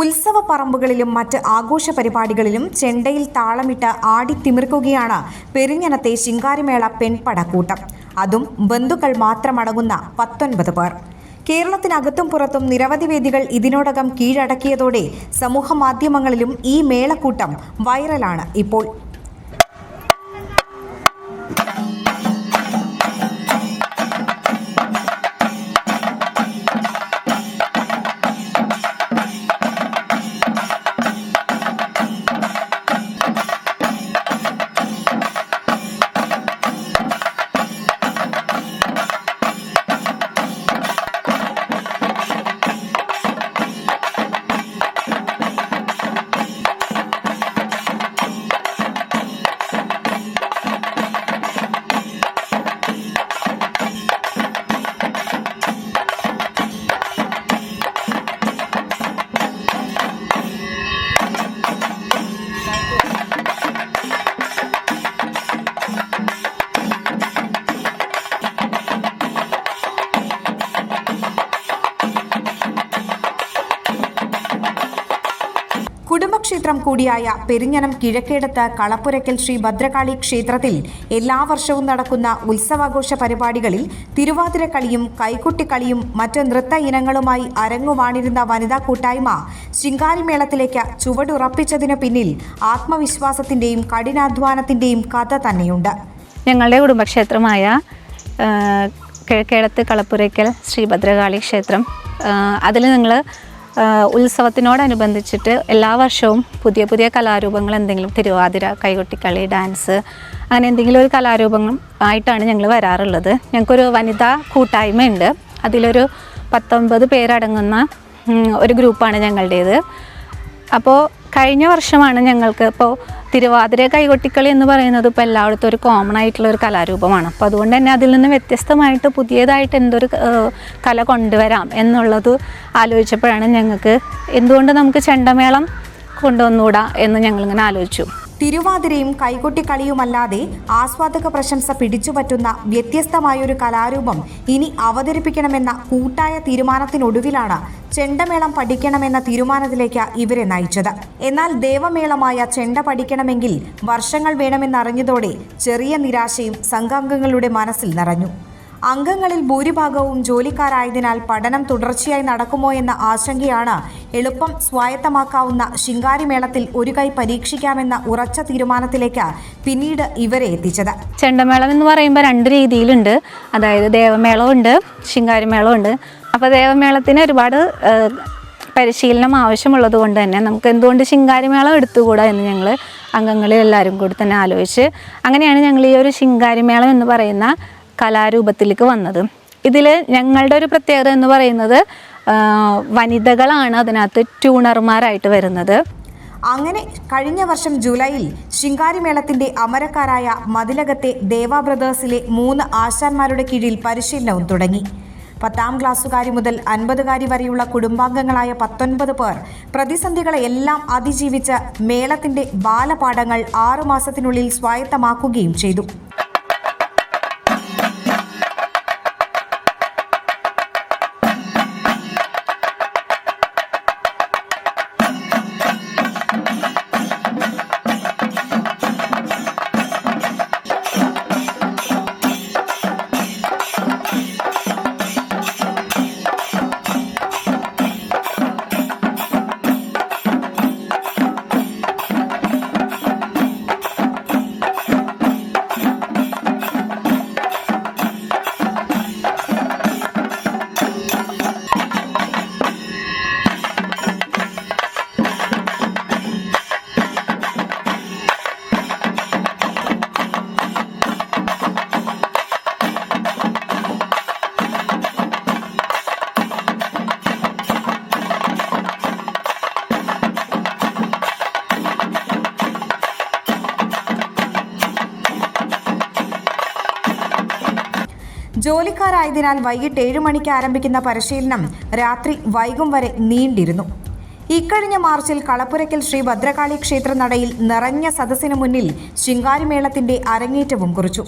ഉത്സവ പറമ്പുകളിലും മറ്റ് ആഘോഷ പരിപാടികളിലും ചെണ്ടയിൽ താളമിട്ട് ആടിത്തിമിർക്കുകയാണ് പെരിഞ്ഞനത്തെ ശിങ്കാരിമേള പെൺപടക്കൂട്ടം. അതും ബന്ധുക്കൾ മാത്രമടങ്ങുന്ന പത്തൊൻപത് പേർ. കേരളത്തിനകത്തും പുറത്തും നിരവധി വേദികൾ ഇതിനോടകം കീഴടക്കിയതോടെ സമൂഹ മാധ്യമങ്ങളിലും ഈ മേളക്കൂട്ടം വൈറലാണ് ഇപ്പോൾ കൂടിയായ പെരിഞ്ഞനം കിഴക്കേടത്ത് കളപ്പുരയ്ക്കൽ ശ്രീ ഭദ്രകാളി ക്ഷേത്രത്തിൽ എല്ലാ വർഷവും നടക്കുന്ന ഉത്സവാഘോഷ പരിപാടികളിൽ തിരുവാതിരക്കളിയും കൈകുട്ടിക്കളിയും മറ്റ് നൃത്ത ഇനങ്ങളുമായി അരങ്ങുവാണിരുന്ന വനിതാ കൂട്ടായ്മ ശിങ്കാരിമേളത്തിലേക്ക് ചുവടുറപ്പിച്ചതിനു പിന്നിൽ ആത്മവിശ്വാസത്തിന്റെയും കഠിനാധ്വാനത്തിന്റെയും കഥ തന്നെയുണ്ട്. ഞങ്ങളുടെ കുടുംബക്ഷേത്രമായ കിഴക്കേടത്ത് കളപ്പുരയ്ക്കൽ ശ്രീ ഭദ്രകാളി ക്ഷേത്രം അതിൽ ഞങ്ങൾ ഉത്സവത്തിനോടനുബന്ധിച്ചിട്ട് എല്ലാ വർഷവും പുതിയ പുതിയ കലാരൂപങ്ങൾ എന്തെങ്കിലും തിരുവാതിര കൈകൊട്ടിക്കളി ഡാൻസ് അങ്ങനെ എന്തെങ്കിലും ഒരു കലാരൂപങ്ങൾ ആയിട്ടാണ് ഞങ്ങൾ വരാറുള്ളത്. ഞങ്ങൾക്കൊരു വനിതാ കൂട്ടായ്മയുണ്ട്. അതിലൊരു പത്തൊമ്പത് പേരടങ്ങുന്ന ഒരു ഗ്രൂപ്പാണ് ഞങ്ങളുടേത്. അപ്പോൾ കഴിഞ്ഞ വർഷമാണ് ഞങ്ങൾക്ക് ഇപ്പോൾ തിരുവാതിര കൈകൊട്ടിക്കളി എന്ന് പറയുന്നത് ഇപ്പോൾ എല്ലായിടത്തും ഒരു കോമൺ ആയിട്ടുള്ള ഒരു കലാരൂപമാണ്. അപ്പോൾ അതുകൊണ്ട് തന്നെ അതിൽ നിന്ന് വ്യത്യസ്തമായിട്ട് പുതിയതായിട്ട് എന്തൊരു കല കൊണ്ടുവരാം എന്നുള്ളത് ആലോചിച്ചപ്പോഴാണ് ഞങ്ങൾക്ക് എന്തുകൊണ്ട് നമുക്ക് ചെണ്ടമേളം കൊണ്ടുവന്നുകൂടാ എന്ന് ഞങ്ങളിങ്ങനെ ആലോചിച്ചു. തിരുവാതിരയും കൈകൊട്ടിക്കളിയുമല്ലാതെ ആസ്വാദക പ്രശംസ പിടിച്ചുപറ്റുന്ന വ്യത്യസ്തമായൊരു കലാരൂപം ഇനി അവതരിപ്പിക്കണമെന്ന കൂട്ടായ തീരുമാനത്തിനൊടുവിലാണ് ചെണ്ടമേളം പഠിക്കണമെന്ന തീരുമാനത്തിലേക്ക് ഇവരെ നയിച്ചത്. എന്നാൽ ദേവമേളമായ ചെണ്ട പഠിക്കണമെങ്കിൽ വർഷങ്ങൾ വേണമെന്നറിഞ്ഞതോടെ ചെറിയ നിരാശയും സംഘാംഗങ്ങളുടെ മനസ്സിൽ നിറഞ്ഞു. അംഗങ്ങളിൽ ഭൂരിഭാഗവും ജോലിക്കാരായതിനാൽ പഠനം തുടർച്ചയായി നടക്കുമോ എന്ന ആശങ്കയാണ് എളുപ്പം സ്വായത്തമാക്കാവുന്ന ശിങ്കാരിമേളത്തിൽ ഒരു കൈ പരീക്ഷിക്കാമെന്ന ഉറച്ച തീരുമാനത്തിലേക്ക് പിന്നീട് ഇവരെ എത്തിച്ചത്. ചെണ്ടമേളം എന്ന് പറയുമ്പോൾ രണ്ട് രീതിയിലുണ്ട്. അതായത് ദേവമേളമുണ്ട് ശിങ്കാരിമേളമുണ്ട് അപ്പോൾ ദേവമേളത്തിന് ഒരുപാട് പരിശീലനം ആവശ്യമുള്ളത് കൊണ്ട് തന്നെ നമുക്ക് എന്തുകൊണ്ട് ശിങ്കാരിമേളം എടുത്തുകൂടാ എന്ന് ഞങ്ങൾ അംഗങ്ങളിൽ എല്ലാവരും കൂടി തന്നെ ആലോചിച്ച് അങ്ങനെയാണ് ഞങ്ങൾ ഈ ഒരു ശിങ്കാരിമേളം എന്ന് പറയുന്ന കലാരൂപത്തിലേക്ക് വന്നത്. ഇതിൽ ഞങ്ങളുടെ ഒരു പ്രത്യേകത എന്ന് പറയുന്നത് വനിതകളാണ് അതിനകത്ത് ട്യൂണർമാരായിട്ട് വരുന്നത്. അങ്ങനെ കഴിഞ്ഞ വർഷം ജൂലൈയിൽ ശിങ്കാരിമേളത്തിന്റെ അമരക്കാരായ മതിലകത്തെ ദേവാ ബ്രദേഴ്സിലെ മൂന്ന് ആശാന്മാരുടെ കീഴിൽ പരിശീലനവും തുടങ്ങി. പത്താം ക്ലാസ്സുകാരി മുതൽ അൻപതുകാരി വരെയുള്ള കുടുംബാംഗങ്ങളായ പത്തൊൻപത് പേർ പ്രതിസന്ധികളെ എല്ലാം അതിജീവിച്ച് മേളത്തിന്റെ ബാലപാഠങ്ങൾ ആറുമാസത്തിനുള്ളിൽ സ്വായത്തമാക്കുകയും ചെയ്തു. ജോലിക്കാരായതിനാൽ വൈകിട്ട് ഏഴ് മണിക്ക് ആരംഭിക്കുന്ന പരിശീലനം രാത്രി വൈകും വരെ നീണ്ടിരുന്നു. ഇക്കഴിഞ്ഞ മാർച്ചിൽ കളപ്പുരയ്ക്കൽ ശ്രീ ഭദ്രകാളി ക്ഷേത്ര നടയിൽ നിറഞ്ഞ സദസ്സിന് മുന്നിൽ ശിങ്കാരിമേളത്തിന്റെ അരങ്ങേറ്റവും കുറിച്ചു.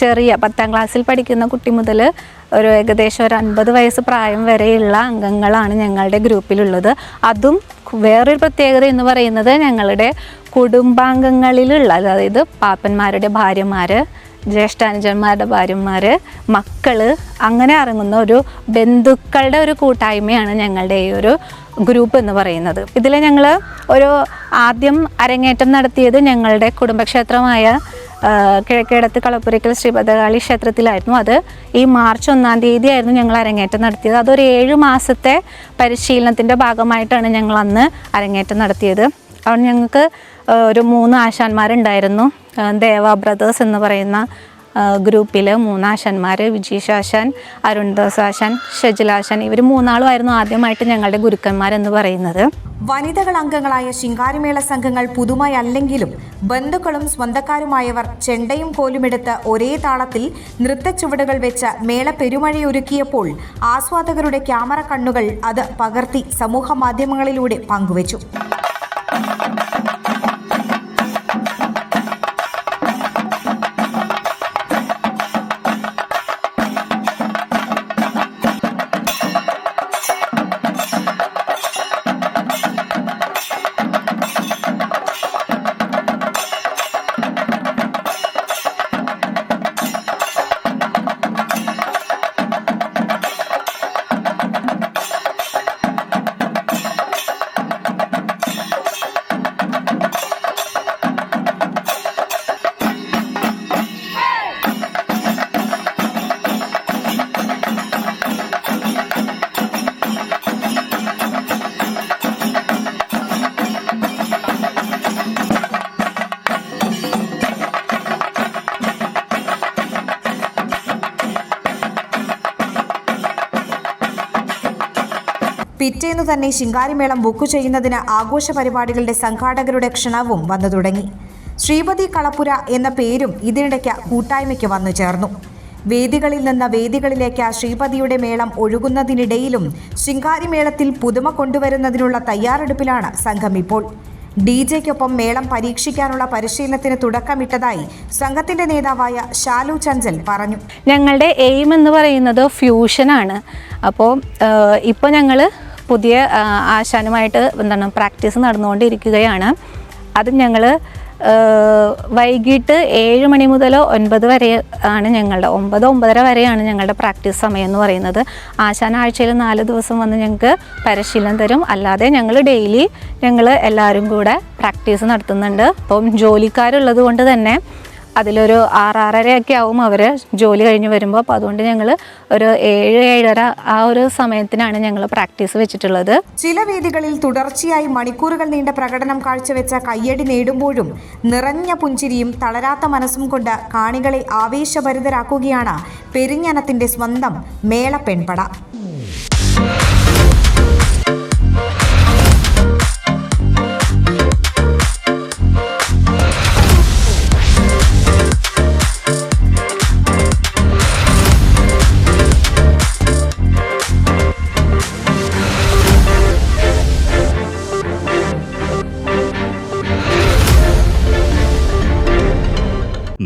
ചെറിയ പത്താം ക്ലാസ്സിൽ പഠിക്കുന്ന കുട്ടി മുതൽ ഒരു ഏകദേശം ഒരു അൻപത് വയസ്സ് പ്രായം വരെയുള്ള അംഗങ്ങളാണ് ഞങ്ങളുടെ ഗ്രൂപ്പിലുള്ളത്. അതും വേറൊരു പ്രത്യേകത എന്ന് പറയുന്നത് ഞങ്ങളുടെ കുടുംബാംഗങ്ങളിലുള്ള അതായത് പാപ്പന്മാരുടെ ഭാര്യമാർ ജ്യേഷ്ഠാനുജന്മാരുടെ ഭാര്യമാർ മക്കൾ അങ്ങനെ ഇറങ്ങുന്ന ഒരു ബന്ധുക്കളുടെ ഒരു കൂട്ടായ്മയാണ് ഞങ്ങളുടെ ഈ ഒരു ഗ്രൂപ്പ് എന്ന് പറയുന്നത്. ഇതിൽ ഞങ്ങൾ ഒരു ആദ്യം അരങ്ങേറ്റം നടത്തിയത് ഞങ്ങളുടെ കുടുംബക്ഷേത്രമായ കിഴക്കേടത്ത് കളപ്പുരയ്ക്കൽ ശ്രീഭദ്രകാളി ക്ഷേത്രത്തിലായിരുന്നു. അത് ഈ മാർച്ച് ഒന്നാം തീയതി ആയിരുന്നു ഞങ്ങൾ അരങ്ങേറ്റം നടത്തിയത്. അതൊരു ഏഴ് മാസത്തെ പരിശീലനത്തിന്റെ ഭാഗമായിട്ടാണ് ഞങ്ങൾ അന്ന് അരങ്ങേറ്റം നടത്തിയത്. അവിടെ ഞങ്ങൾക്ക് ഒരു മൂന്ന് ആശാന്മാരുണ്ടായിരുന്നു. ദേവ ബ്രദേഴ്സ് എന്ന് പറയുന്ന ഗ്രൂപ്പിൽ മൂന്നാശാന്മാർ വിജീഷ് ആശാൻ അരുൺദാസ് ആശാൻ ഷജിലാശാൻ ഇവർ മൂന്നാളുമായിരുന്നു ആദ്യമായിട്ട് ഞങ്ങളുടെ ഗുരുക്കന്മാരെന്ന് പറയുന്നത്. വനിതകൾ അംഗങ്ങളായ ശിങ്കാരിമേള സംഘങ്ങൾ പുതുമയല്ലെങ്കിലും ബന്ധുക്കളും സ്വന്തക്കാരുമായവർ ചെണ്ടയും കോലുമെടുത്ത് ഒരേ താളത്തിൽ നൃത്തച്ചുവടുകൾ വെച്ച് മേള പെരുമഴയൊരുക്കിയപ്പോൾ ആസ്വാദകരുടെ ക്യാമറ കണ്ണുകൾ അത് പകർത്തി സമൂഹ മാധ്യമങ്ങളിലൂടെ പങ്കുവച്ചു. പിറ്റേന്നു തന്നെ ശിങ്കാരിമേളം ബുക്ക് ചെയ്യുന്നതിന് ആഘോഷ പരിപാടികളുടെ സംഘാടകരുടെ ക്ഷണവും വന്നു തുടങ്ങി. ശ്രീപതി കളപ്പുര എന്ന പേരും ഇതിനിടയ്ക്ക് കൂട്ടായ്മയ്ക്ക് വന്നു ചേർന്നു. വേദികളിൽ നിന്ന് വേദികളിലേക്ക് ശ്രീപതിയുടെ മേളം ഒഴുകുന്നതിനിടയിലും ശിങ്കാരിമേളത്തിൽ പുതുമ കൊണ്ടുവരുന്നതിനുള്ള തയ്യാറെടുപ്പിലാണ് സംഘം ഇപ്പോൾ. ഡി ജെക്കൊപ്പം മേളം പരീക്ഷിക്കാനുള്ള പരിശീലനത്തിന് തുടക്കമിട്ടതായി സംഘത്തിന്റെ നേതാവായ ഷാലു ചഞ്ചൽ പറഞ്ഞു. ഞങ്ങളുടെ എയിം എന്ന് പറയുന്നത് ഫ്യൂഷനാണ്. അപ്പോൾ ഇപ്പോൾ ഞങ്ങൾ പുതിയ ആശാനുമായിട്ട് എന്താണ് പ്രാക്ടീസ് നടന്നുകൊണ്ടിരിക്കുകയാണ്. അത് ഞങ്ങൾ വൈകിട്ട് ഏഴ് മണി മുതൽ ഒൻപത് വരെ ആണ് ഞങ്ങളുടെ ഒമ്പത് ഒമ്പതര വരെയാണ് ഞങ്ങളുടെ പ്രാക്ടീസ് സമയം എന്ന് പറയുന്നത്. ആശാന ആഴ്ചയിൽ നാല് ദിവസം വന്ന് ഞങ്ങൾക്ക് പരിശീലനം തരും. അല്ലാതെ ഞങ്ങൾ ഡെയിലി ഞങ്ങൾ എല്ലാവരും കൂടെ പ്രാക്ടീസ് നടത്തുന്നുണ്ട്. അപ്പം ജോലിക്കാരുള്ളത് കൊണ്ട് തന്നെ അതിലൊരു ആറാറരയൊക്കെ ആവും അവർ ജോലി കഴിഞ്ഞ് വരുമ്പോൾ അപ്പോൾ അതുകൊണ്ട് ഞങ്ങൾ ഒരു ഏഴ് ഏഴര ആ ഒരു സമയത്തിനാണ് ഞങ്ങൾ പ്രാക്ടീസ് വെച്ചിട്ടുള്ളത്. ചില വേദികളിൽ തുടർച്ചയായി മണിക്കൂറുകൾ നീണ്ട പ്രകടനം കാഴ്ചവെച്ച കയ്യടി നേടുമ്പോഴും നിറഞ്ഞ പുഞ്ചിരിയും തളരാത്ത മനസ്സും കൊണ്ട് കാണികളെ ആവേശഭരിതരാക്കുകയാണ് പെരിഞ്ഞനത്തിന്റെ സ്വന്തം മേള പെൺപട.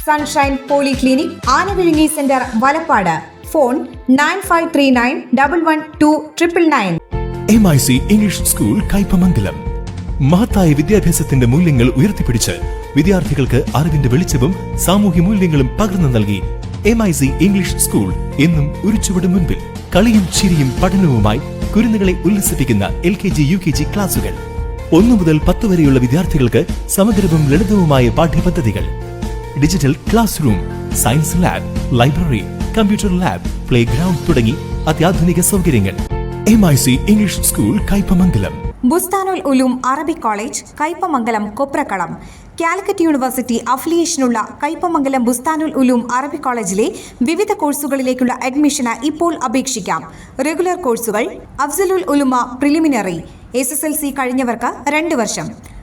Sunshine polyclinic Anavizhungi centre Valappad phone nine five three nine double one two triple nine M I C English school Kaipamangalam മഹത്തായ വിദ്യാഭ്യാസത്തിന്റെ മൂല്യങ്ങൾ ഉയർത്തിപ്പിടിച്ച് വിദ്യാർത്ഥികൾക്ക് അറിവിന്റെ വെളിച്ചവും സാമൂഹ്യ മൂല്യങ്ങളും പകർന്നു നൽകി M I C English school എന്നും ഒരു ചുവട് മുൻപിൽ കളിയും ചിരിയും പഠനവുമായി കുരുന്നുകളെ ഉല്ലസിപ്പിക്കുന്ന L K G U K G ക്ലാസുകൾ. ഒന്നു മുതൽ പത്ത് വരെയുള്ള വിദ്യാർത്ഥികൾക്ക് സമഗ്രവും ലളിതവുമായ പാഠ്യപദ്ധതികൾ. Digital classroom science lab library computer lab playground തുടങ്ങി അത്യാധുനിക സൗകര്യങ്ങൾ. M I C English school Kaipamangalam. Bustanul Uloom Arabic college Kaipamangalam Koprakkalam. Calicut university അഫിലിയേഷനുള്ള Kaipamangalam Bustanul Uloom അറബി കോളേജിലെ വിവിധ കോഴ്സുകളിലേക്കുള്ള അഡ്മിഷന് ഇപ്പോൾ അപേക്ഷിക്കാം. റെഗുലർ കോഴ്സുകൾ Afzalul Ulama preliminary S S L C കഴിഞ്ഞവർക്ക് രണ്ട് വർഷം.